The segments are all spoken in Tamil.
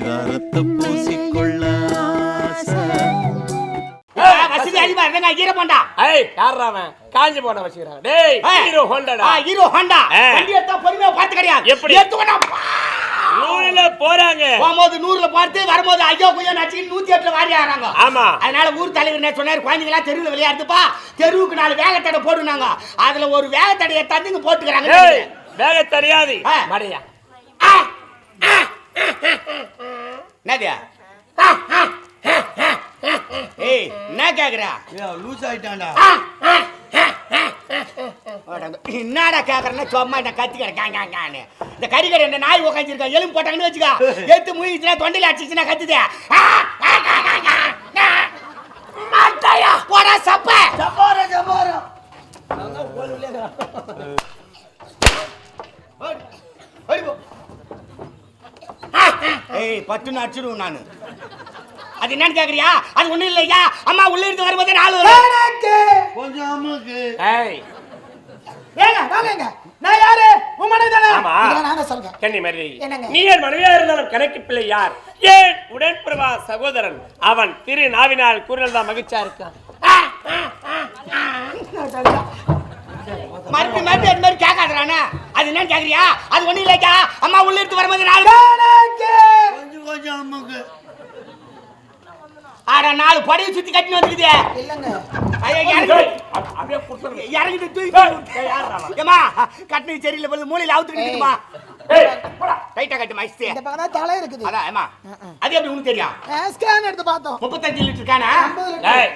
பரிதாரத்தை பூசிக்கொள்ள காஞ்சி போன வச்சுக்கிறான். டேய் ஹீரோ ஹோண்டாடா. Hero Honda. ஆ. வண்டி எடுத்தா பொறுமையா பார்த்து கிடையாது எப்படி? நூறுல போறாங்க. போகும்போது நூறுல பார்த்து வரும்போது ஐயோ குய்யோ நச்சு நூத்தி எட்டுல வாரி ஆறாங்க ஆமா. அதனால ஊர் தலைவர் என்ன சொன்னாரு? குழந்தைங்களா தெருவில் விளையாடுதுப்பா தெருவுக்கு நாலு வேகத்தடை போடுனாங்க. அதுல ஒரு வேகத்தடையை தந்துங்க போட்டுக்கிறாங்க. வேக தெரியாது ஆ. மடையா. என்னது? ஏய் என்ன கேக்குறா? லூஸ் ஆயிட்டான்டா. என்னடா கேக்குறேன்னா சும்மா என்ன கத்தி கிடக்காங்க இந்த கறிக்கடை இந்த நாய் உக்காந்துருக்கா எலும்பு போட்டாங்கன்னு வச்சுக்கா. எடுத்து முழிச்சுனா தொண்டையில அடிச்சுச்சுன்னா கத்துதே. போடா சப்ப. ஜப்பாரா ஜப்பாரா ஏய் பட்டுன்னு அடிச்சிடுவோம் நானு. அது என்னன்னு கேக்குறியா? அது ஒண்ணும் இல்லையா? அம்மா உள்ள இருந்து வரும்போது நாலு. கொஞ்சம் அம்முக்கு ஏய். ஏங்க வாங்க நான் யாரு? உன் மனைவி தானே? ஆமா. இதெல்லாம் நானே சொல்றேன். கன்னி மரி என்னங்க? நீ என் மனைவியா இருந்தாலும் கணக்கு பிள்ளை யார்? ஏன் உடன்பிரவா சகோதரன்? அவன் திரு நாவினால் கூறினல் தான் மகிழ்ச்சியா இருக்கான் மறுபடி மறுபடி அது மாதிரி கேட்காதறானே அது என்னன்னு கேக்குறியா? அது ஒண்ணும் இல்லையா? அம்மா உள்ள இருந்து வரும்போது நாலு கொஞ்சம் கொஞ்சம் அம்முக்கு ஆட நாலு படையை சுத்தி கட்டின்னு வந்துக்குதே இல்லங்க. அப்படியே புடிச்சிருங்க. இறங்கிட்டு தூக்கி ஏமா கட்டினு சரியில்லை போது மூலையில அவுத்துக்கிட்டுமா ஏய், போடா. டைட்டா கட்டு மைஸ்தே இந்த பக்கம் தான் தலை இருக்குது. அதான் ஏமா அது எப்படி உனக்கு தெரியும்? ஸ்கேன் எடுத்து பார்த்தோம். முப்பத்தஞ்சு லிட்டர் கானா. ஏய்,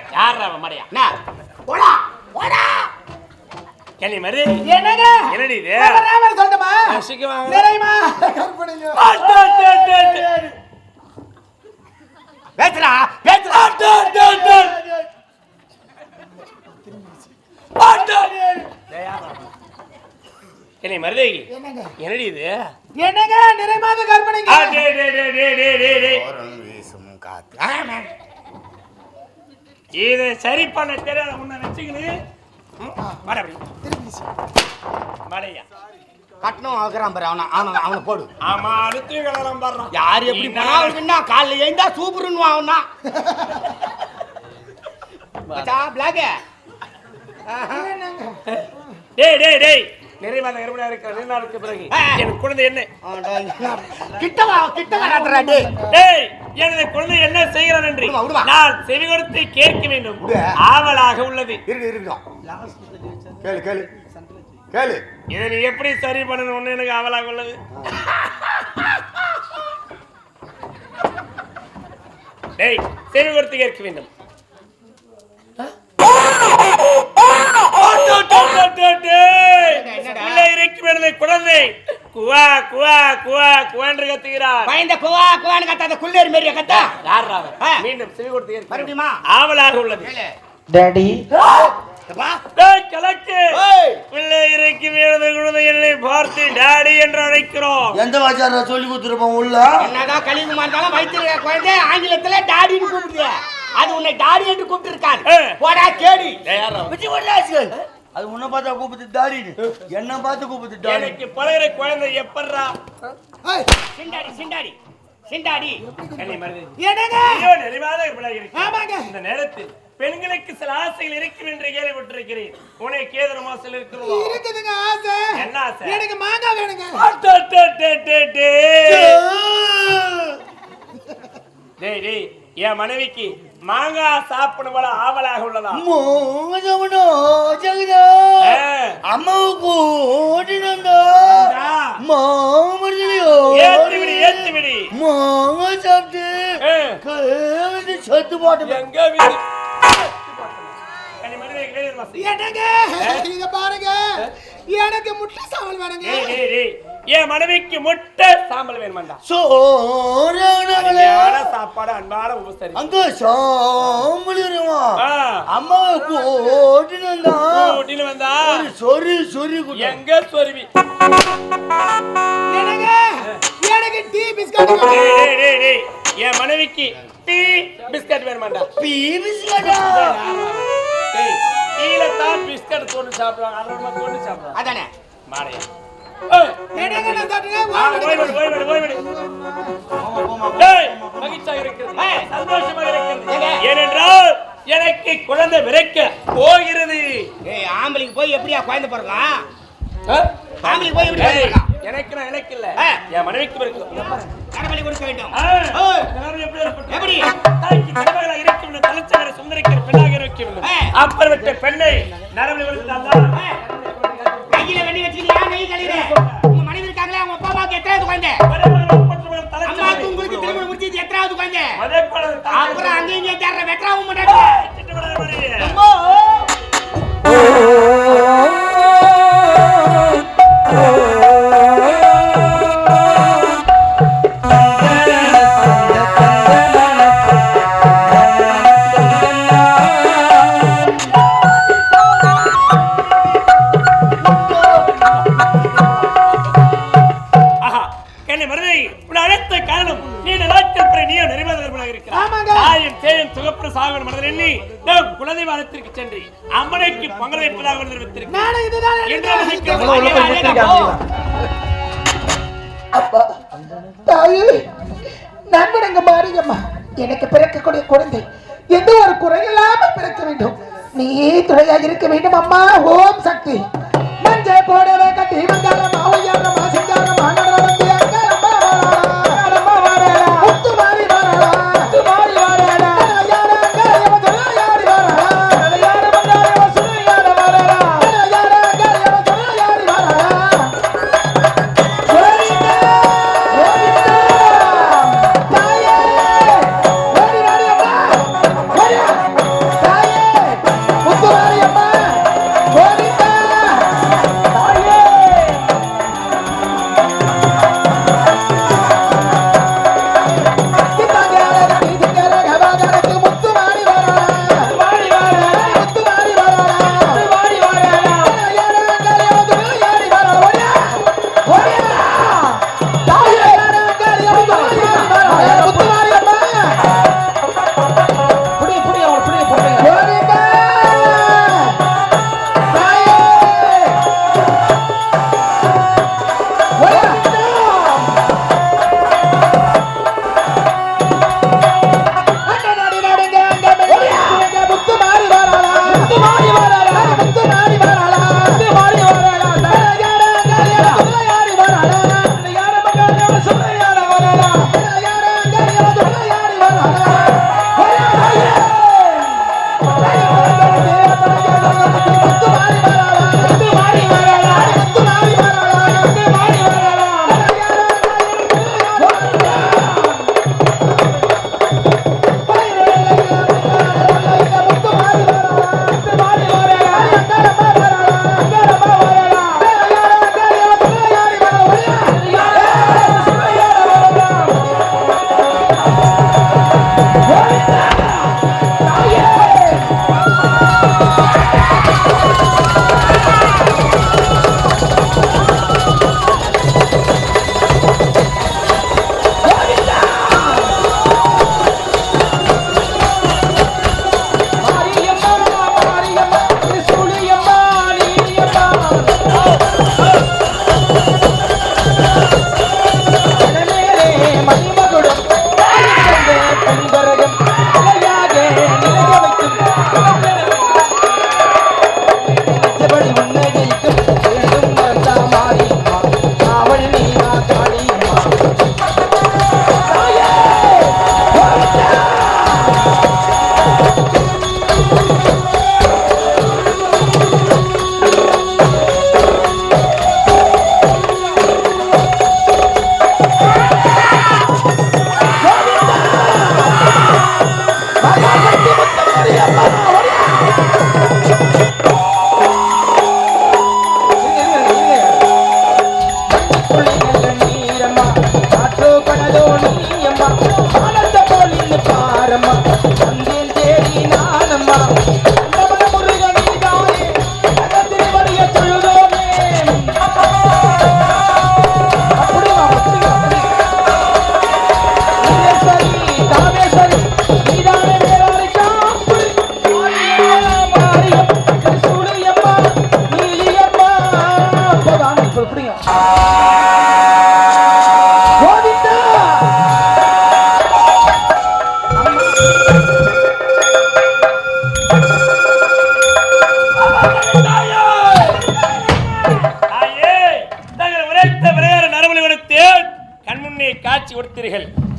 மடையா? என்ன? என்னங்க? என்னடி இது. நிறையமா கற்பனைங்க ஆ, டே, டே, டே, டே. பேசுறா பேசுறா? கன்னி மருதேகி என்னடி இது? என்னங்க? நிறைமாத கற்பனைங்க. வீசும் காத்து. இதை சரி பண்ண தெரியாத முன்ன வச்சுக்கினு ம், கட்டணும் ஆகுறான் பாரு அவனை அவனை அவனை போடு. ஆமா அடுத்து கலரம் பாடுறான் யார் எப்படி போனா அவனுக்கு என்ன? காலைல எழுந்தா சூப்பர்னு அவன். மச்சா பிளாக் டேய் டேய் டேய். நிறைவாத கருமனா இருக்கிற ரெண்டு நாளுக்கு பிறகு. ஆ. என் குழந்தை என்ன? கிட்ட வா கிட்ட வராதடா டேய்? டேய் எனது குழந்தை என்ன செய்கிறான் என்று. நான் செவி கொடுத்து கேட்க வேண்டும். ஆவலாக உள்ளது. இருக்கு இருக்கட்டும் கேளு கேளு. கேளு. இதை நீ எப்படி சரி பண்ணணும்னு எனக்கு ஆவலாக உள்ளது? டேய் செவி கொடுத்து கேட்க வேண்டும். குழந்தை. குவா குவா குவா குவா என்று கத்துகிறார். பயந்த குவா குவான்னு கத்தாத குள்ளேறு மாரியா கத்தா. யாரா. மீண்டும் செவி கொடுத்து. மறுபடியுமா? ஆவலாக உள்ளது. கேளு. டாடி கலக்கு. ஏய். உள்ளே இருக்கும் எனது குழந்தை என்னை பார்த்து டாடி என்று அழைக்கிறோம். எந்த வாச்சாரா சொல்லி கொடுத்துருப்போம் உள்ள? என்னதான் கழிவுமா இருந்தாலும் வயிற்றுல குழந்தை ஆங்கிலத்துல டாடின்னு கூப்பிடுது அது உன்னை டாடி என்று கூப்பிட்டு. போடா கேடி? அது உன்னை பார்த்தா கூப்பிட்டு தாடின்னு என்ன பார்த்து கூப்பிட்டு எனக்கு பழகிற குழந்தை எப்பட்றா? ஏய், சிண்டாடி சிண்டாடி. சிண்டாடி ஐயோ. ஆமாங்க. இந்த நேரத்தில் பெண்களுக்கு சில ஆசைகள் இருக்கும் என்று கேள்விப்பட்டிருக்கிறேன். உனக்கு ஏதோ மாசல் இருக்கிறதோ இருக்குதுங்க ஆசை. என்ன ஆசை? எனக்கு மாங்காய் வேணுங்க. டே, டே, டே, டே. டேய் டேய். என் மனைவிக்கு மாங்காய் சாப்பிடும் போல ஆவலாக உள்ளதா. அம்மாவுக்கு ஓட்டினந்தா ஆ. மாமரிலையோ ஏத்து விடு ஏத்து விடு. மாங்க சாப்பிட்டு சத்து போட்டு எங்க வீடு? இங்க பாருங்க. எனக்கு முட்டை சாவல் வேணுங்க. என் மனைவிக்கு முட்டை சாம்பல் வேணுமாண்டா அருமையான சாப்பாடு அன்பான உபசரி அங்க. அம்மாவுக்கு ஓட்டினந்தா ஊட்டின்னு வந்தா. சொரி சொரி எங்க சொருவி? எனக்கு டீ பிஸ்கட் என் மனைவிக்கு டீ பிஸ்கட் வேணுமாண்டா பீபிஸ்கட்டா டேய் கீழே தான் பிஸ்கட் தோண்டு சாப்பிடுவாங்க. அதோட தோண்டு சாப்பிடுவாங்க. அதானே? மாடையா ஏனென்றால் எனக்கு குழந்தை விரைக்க போகிறது. ஆம்பளைக்கு போய் எப்படியா குழந்தை பிறக்கலாம் ஆ? ஆம்பளைக்கு போய் எப்படி குழந்தை ஏய், பிறக்கலாம் எனக்கு நான் எனக்கு இல்ல. ஆ. என் மனைவிக்கு இருக்கு கரவழி கொடுக்க வேண்டும். ஆ, ஓய். எல்லாரும் எப்படி இருக்க வேண்டும், சுந்தரிக்கிற பெண்ணாக இருக்க வேண்டும். ஆ. அப்பேற்பட்ட பெண்ணை நரம்பு கொடுத்தால்தான் நான் நண்பனங்க மாறியம்மா எனக்கு பிறக்கக்கூடிய குழந்தை. எந்த ஒரு குறையில்லாம பிறக்க வேண்டும். நீ துணையாக இருக்க வேண்டும் அம்மா ஓம் சக்தி. மஞ்சள் போடவே கட்டி வந்தாலும் மாவையாரம்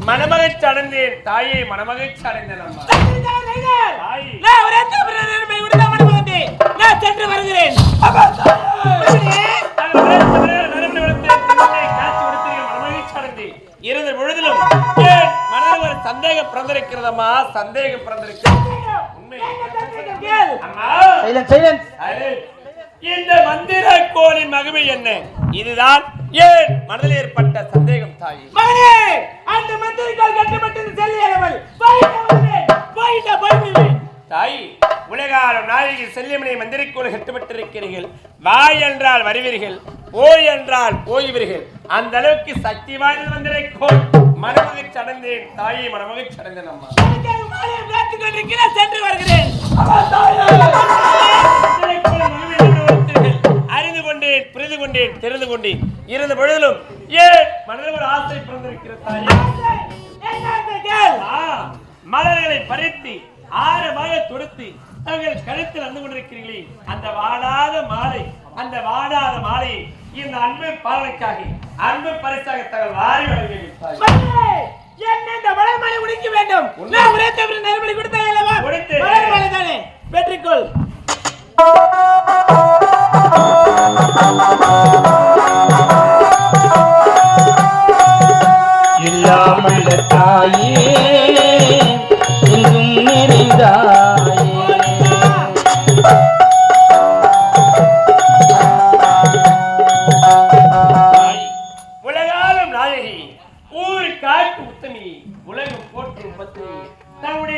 மணமகிழ்ச்சி அடைந்தேன். தாயே மணமகிழ்ச்சி அடைந்தேன் அம்மா. தாய். நான் ஒரே நன்மை விடுதலை மனமகந்தே நான் சென்று வருகிறேன். இருந்த பொழுதிலும் ஏன் மனதில் ஒரு சந்தேகம் பிறந்திருக்கிறதம்மா சந்தேகம் பிறந்திருக்கிறது. இந்த மந்திர கோலின் மகிமை என்ன? இதுதான் ஏன்? மனதில் ஏற்பட்ட சந்தேகம் தாயி. மகனே அந்த மந்திரிக்கால் கட்டப்பட்டது செல்லியவள் தாய் உலகாலம் நாயகி செல்லியமனை மந்திரிக்கோள் கட்டுப்பட்டிருக்கிறீர்கள். வா என்றால் வருவீர்கள் போய் என்றால் போய்வீர்கள் அந்த அளவுக்கு சக்தி வாய்ந்த மந்திரிக்கோள் மனமகிழ்ச்சி அடைந்தேன். தாயை மனமகிழ்ச்சி அடைந்தேன் அம்மா. கொண்டேன் இருந்த பொழுதிலும் ஏன் மனதில் ஒரு ஆசை பிறந்திருக்கிற தாயே. ஆ, மலர்களை பறித்து ஆரமாக தொடுத்து தங்கள் கழுத்தில் வந்து கொண்டிருக்கிறீர்களே. அந்த வாடாத மாலை அந்த வாடாத மாலை இந்த அன்பு பாலனுக்காக அன்பு பரிசாக தங்கள் வாரி வழங்கியிருப்பார்கள் என்ன இந்த வளர்மலை உடைக்க வேண்டும். நான் ஒரே தவிர நெருமலை கொடுத்தேன்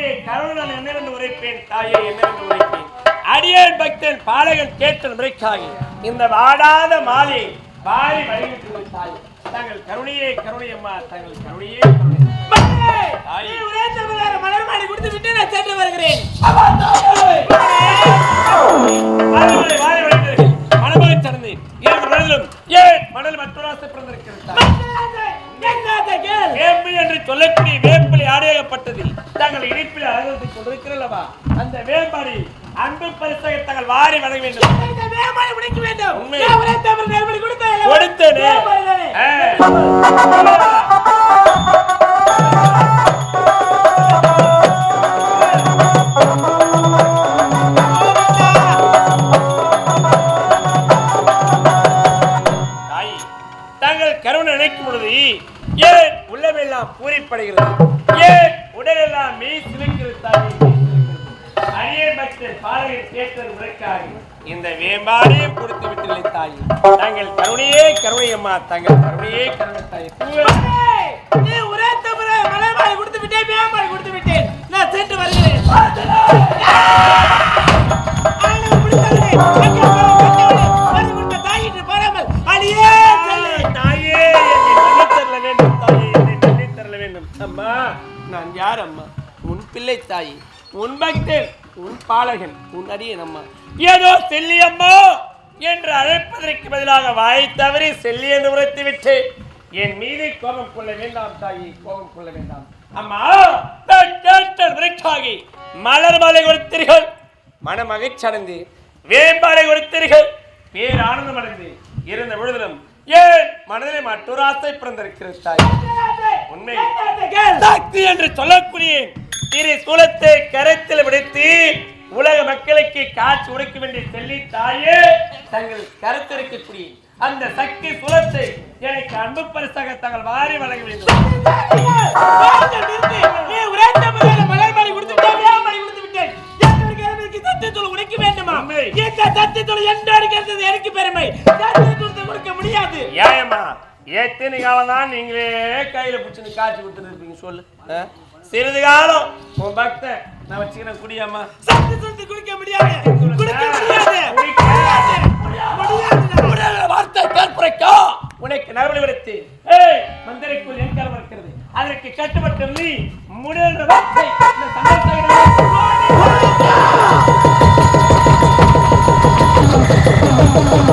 தன்னுடைய கருணன் என்னவென்று உரைப்பேன் தாயை என்னவென்று உரைப்பேன். அடியேன் பக்தன் பாலகன் கேட்ட முறைக்காக இந்த வாடாத மாலை வாரி வழிவிட்டு தாய் தங்கள் கருணையே கருணையம்மா தங்கள் கருணையே கருணை மலர் மாலை கொடுத்து விட்டு நான் சென்று வருகிறேன். இரண்டு மனதிலும் ஏன் மணல் மற்றொரு பிறந்திருக்கிறது என்று சொல்லக்கூடிய வேம்பிலை ஆடையப்பட்டது தங்கள் இணைப்பில் அழகத்தை கொண்டிருக்கிறல்லவா அந்த வேம்பாடி அன்பு பரிசாக தங்கள் வாரி வழங்க வேண்டும். வேமாலை உடைக்க வேண்டும். கொடுத்தேன். ஏன் உள்ளமெல்லாம் பூரிப்படைகிறது ஏன் உடலெல்லாம் மெய் சிலுக்கிறது தாயே, மெய் சிலுக்கிறது. அரிய இந்த வேம்பாடையும் கொடுத்து விட்டுள்ளே தாய். தங்கள் கருணையே கருணையம்மா தங்கள் கருணையே கருணை தாய். ஒரே தவிர மாலை கொடுத்து விட்டேன் வேம்பாடு கொடுத்து விட்டேன் நான் சென்று வருகிறேன். அம்மா நான் யார் அம்மா உன் பிள்ளை தாய் உன் பக்தன் உன் பாலகன் உன் அடியன் அம்மா ஏதோ செல்லி அம்மா என்று அழைப்பதற்கு பதிலாக வாய் தவறி செல்லி என்று உரைத்து விட்டு என் மீது கோபம் கொள்ள வேண்டாம் தாயி கோபம் கொள்ள வேண்டாம். அம்மா நான் கேட்ட விரைக்காகி மலர் மாலை கொடுத்தீர்கள். மன மகிழ்ச்சி அடைந்து வேம்பாலை கொடுத்தீர்கள். பேர் ஆனந்தம் அடைந்து இருந்த பொழுதிலும் ஏன் மனதிலே மற்றொரு ஆசை பிறந்திருக்கிறது தாய்? உண்மை சக்தி என்று சொல்லக்கூடிய திரு சூலத்தை கரத்தில் விடுத்து உலக மக்களுக்கு காட்சி உடைக்க வேண்டிய செல்லி தாயே தங்கள் கருத்தில் இருக்கக்கூடிய அந்த சக்தி சுலத்தை எனக்கு அன்பு பரிசாக தங்கள் வாரி வழங்க வேண்டும். எனக்கு பெருமை. முடியாது. ஏயம்மா எத்தனை காலம் தான் நீங்களே கையில் பிடிச்சின்னு காய்ச்சி கொடுத்துட்டு இருப்பீங்க சொல்லு. சிறிது காலம். உன் பக்தன் நான் வச்சுக்கிறேன் குடியாமா சத்து சத்து குடிக்க முடியாது. குடிக்க முடியாது. வார்த்தை பேர் குறைக்கும் உனக்கு நரவழி விடுத்து. ஏய் மந்திரைக்குள் என் கரம் இருக்கிறது. அதற்கு கட்டுப்பட்ட நீ முடிவு வார்த்தை இந்த